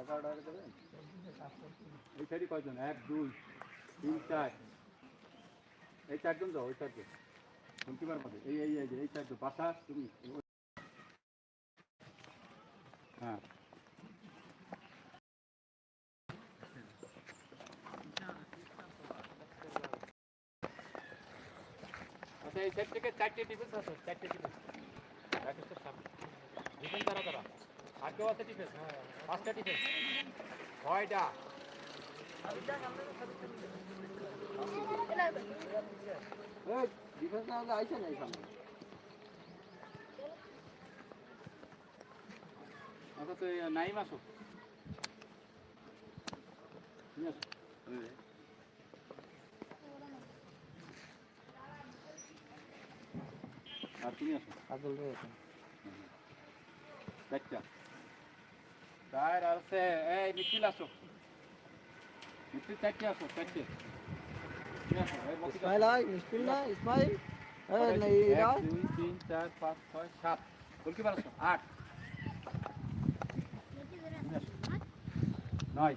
এগারোটা করে দেবেন? এই সাইডে এক, দুই চার। এই চারজন যাও, ওই চারজন। হুমকিমার মধ্যে। এই এই এই এই চারজন। বাসা, তুমি। হ্যাঁ। আচ্ছা এই সেট থেকে চারটে ডিফেন্স আছে, চারটে ডিফেন্স। রাকেশের সামনে। ডিফেন্স আর কেউ আছে ডিফেন্স পাঁচটা ডিফেন্স ছয়টা। ডিফেন্স না হলে আইসে নাই সামনে। আচ্ছা তো এই নাইম আসো। তুমি আসো। আর তুমি আসো। চারটা আর আছে এই মিছিল আসো মিছিল চারটে আসো চারটে। ইসমাইল আয় না ইসমাইল দুই, তিন, চার, পাঁচ, ছয়, সাত। গোলকিপার আসো, আট। নয়।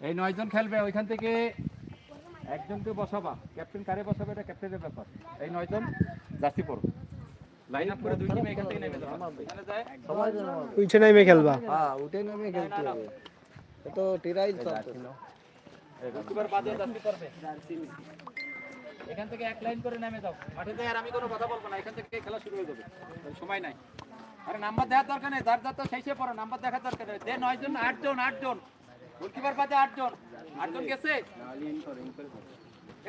এই নয়জন খেলবে ওইখান থেকে একজনকে বসাবা ক্যাপ্টেন কারে বসাবে এটা ক্যাপ্টেনের ব্যাপার এই নয়জন জার্সি পরো লাইন আপ করে দুই টিম এখান থেকে নেমে যাবে সবাই উঠে নাইমে খেলবা। হ্যাঁ উঠে নামে খেলতে হবে। তো টিরাইল সব। গোলকিপার বাদে জার্সি করবে এখান থেকে এক লাইন করে নেমে যাও। মাঠে যাই আর আমি কোনো কথা বলব না। এখান থেকে খেলা শুরু হয়ে যাবে। সময় নাই। আরে নাম্বার দেখার দরকার নেই। যার যার তো শেষে পড়ো নাম্বার দেখার দরকার নেই। যে নয় জন আট জন আট জন। গোলকিপার বাদে আট জন। আট জন গেছে?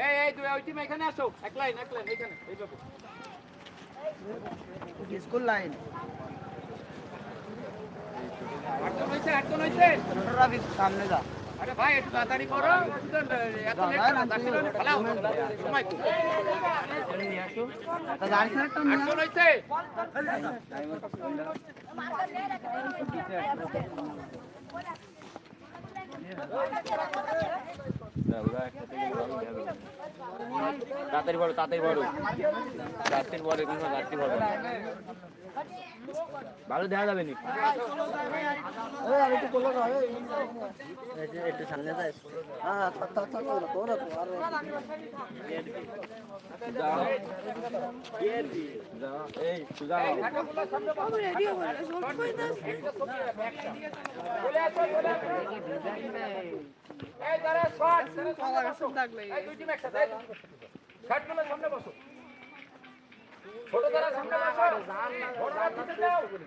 এই এই দুই ওই টিম এখানে আসো। এক লাইন এক লাইন এখানে এইভাবে স্কুল লাইন। সামনে যা। আরে ভাই একটু তাড়াতাড়ি করো। এত লেট সময়। তা না একটা আট জন তাড়াতাড়ি বড় তাড়াতাড়ি বড় রাত্রির বড় কোনো রাত্রি বড় ভালো দেখা যাবে নি একটু সামনে যাই হ্যাঁ এই দাঁড়া শট এই দুই টিম একসাথে। একসাথে। ষাটগুলো সামনে বসো। ছোট দ্বারা সামনে বসো ছোট দ্বারা পিছে যাও, ছোট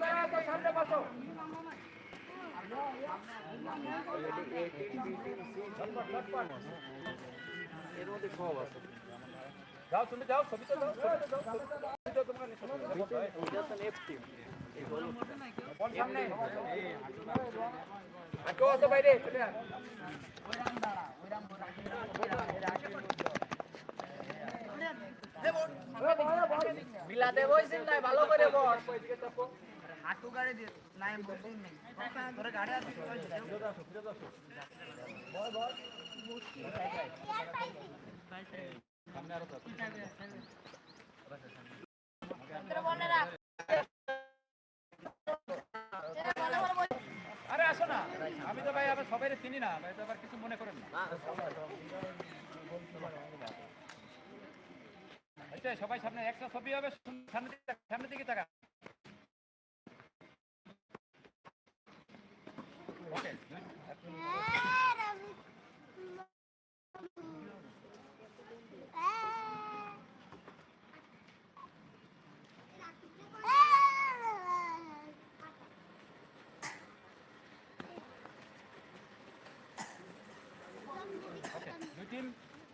দ্বারা তো সামনে বসো। যাও, তুমি যাও ছবিতে যাও ছবিতে যাও ছবিতে যাও। ছবিতে তোমরা সামনে। আর কেউ বাইরে চলে আয়। মিলাতে বইছেন নাই ভালো করে বল ওইদিকে চাপো হাঁটু গাড়ি দিয়ে নাই বলতে নেই। তোরে গাড়ি আছে আরে আসো না। আমি তো ভাই আবার সবাই চিনি না ভাই তো আবার কিছু মনে করেন না। আচ্ছা সবাই সামনে একটা ছবি হবে সামনে সামনে দিকে টাকা ওকে ওকে দুই টিম দুই টিম ওই জায়গাতে লাইন আপ করে নেমে যাও এই দাগের এই পাশে একটা এই দুই টিম নেমে যাও